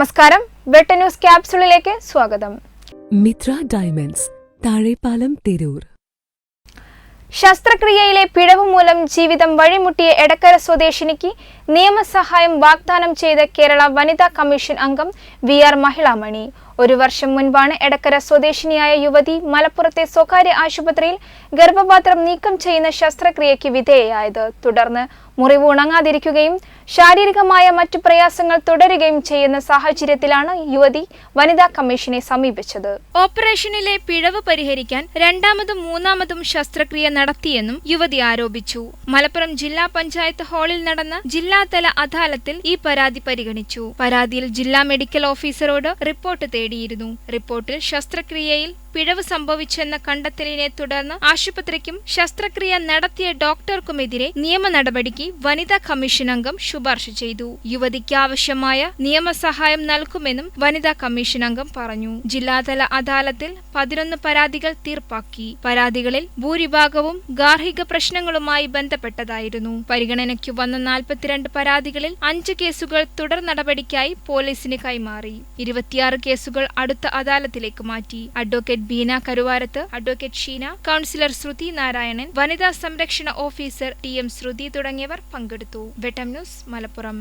നമസ്കാരം. വെട്ട ന്യൂസ് ക്യാപ്സുളിലേക്ക് സ്വാഗതം. മിത്ര ഡയമണ്ട്സ് താഴെപ്പാലം തിരൂർ. ശസ്ത്രക്രിയയിലെ പിഴവ് മൂലം ജീവിതം വഴിമുട്ടിയ എടക്കര സ്വദേശിനിക്ക് നിയമസഹായം വാഗ്ദാനം ചെയ്ത കേരള വനിതാ കമ്മീഷൻ അംഗം വി ആർ മഹിളാമണി. ഒരു വർഷം മുൻപാണ് എടക്കര സ്വദേശിനിയായ യുവതി മലപ്പുറത്തെ സ്വകാര്യ ആശുപത്രിയിൽ ഗർഭപാത്രം നീക്കം ചെയ്യുന്ന ശസ്ത്രക്രിയയ്ക്ക് വിധേയയായത്. തുടർന്ന് മുറിവ് ഉണങ്ങാതിരിക്കുകയും ശാരീരികമായ മറ്റു പ്രയാസങ്ങൾ തുടരുകയും ചെയ്യുന്ന സാഹചര്യത്തിലാണ് യുവതി വനിതാ കമ്മീഷനെ സമീപിച്ചത്. ഓപ്പറേഷനിലെ പിഴവ് പരിഹരിക്കാൻ രണ്ടാമതും മൂന്നാമതും ശസ്ത്രക്രിയ നടത്തിയെന്നും യുവതി ആരോപിച്ചു. മലപ്പുറം ജില്ലാ പഞ്ചായത്ത് ഹാളിൽ നടന്ന ജില്ലാതല അദാലത്തിൽ ഈ പരാതി പരിഗണിച്ചു. പരാതിയിൽ ജില്ലാ മെഡിക്കൽ ഓഫീസറോട് റിപ്പോർട്ട് തേടിയിരുന്നു റിപ്പോർട്ടിൽ ശസ്ത്രക്രിയയിൽ പിഴവ് സംഭവിച്ചെന്ന കണ്ടെത്തലിനെ തുടർന്ന് ആശുപത്രിക്കും ശസ്ത്രക്രിയ നടത്തിയ ഡോക്ടർക്കുമെതിരെ നിയമ നടപടിക്ക് വനിതാ കമ്മീഷൻ അംഗം ശുപാർശ ചെയ്തു. യുവതിക്ക് ആവശ്യമായ നിയമസഹായം നൽകുമെന്നും വനിതാ കമ്മീഷൻ അംഗം പറഞ്ഞു. ജില്ലാതല അദാലത്തിൽ പതിനൊന്ന് പരാതികൾ തീർപ്പാക്കി. പരാതികളിൽ ഭൂരിഭാഗവും ഗാർഹിക പ്രശ്നങ്ങളുമായി ബന്ധപ്പെട്ടതായിരുന്നു. പരിഗണനയ്ക്ക് വന്ന നാൽപ്പത്തിരണ്ട് പരാതികളിൽ അഞ്ച് കേസുകൾ തുടർ നടപടിക്കായി പോലീസിന് കൈമാറി. ഇരുപത്തിയാറ് കേസുകൾ അടുത്ത അദാലത്തിലേക്ക് മാറ്റി. Advocate Beena Karuvarath advocate Sheena councillor Shruthi Narayanan വനിതാ സംരക്ഷണ ഓഫീസർ ടി എം ശ്രുതി തുടങ്ങിയവർ പങ്കെടുത്തു. വെട്ടം ന്യൂസ് മലപ്പുറം.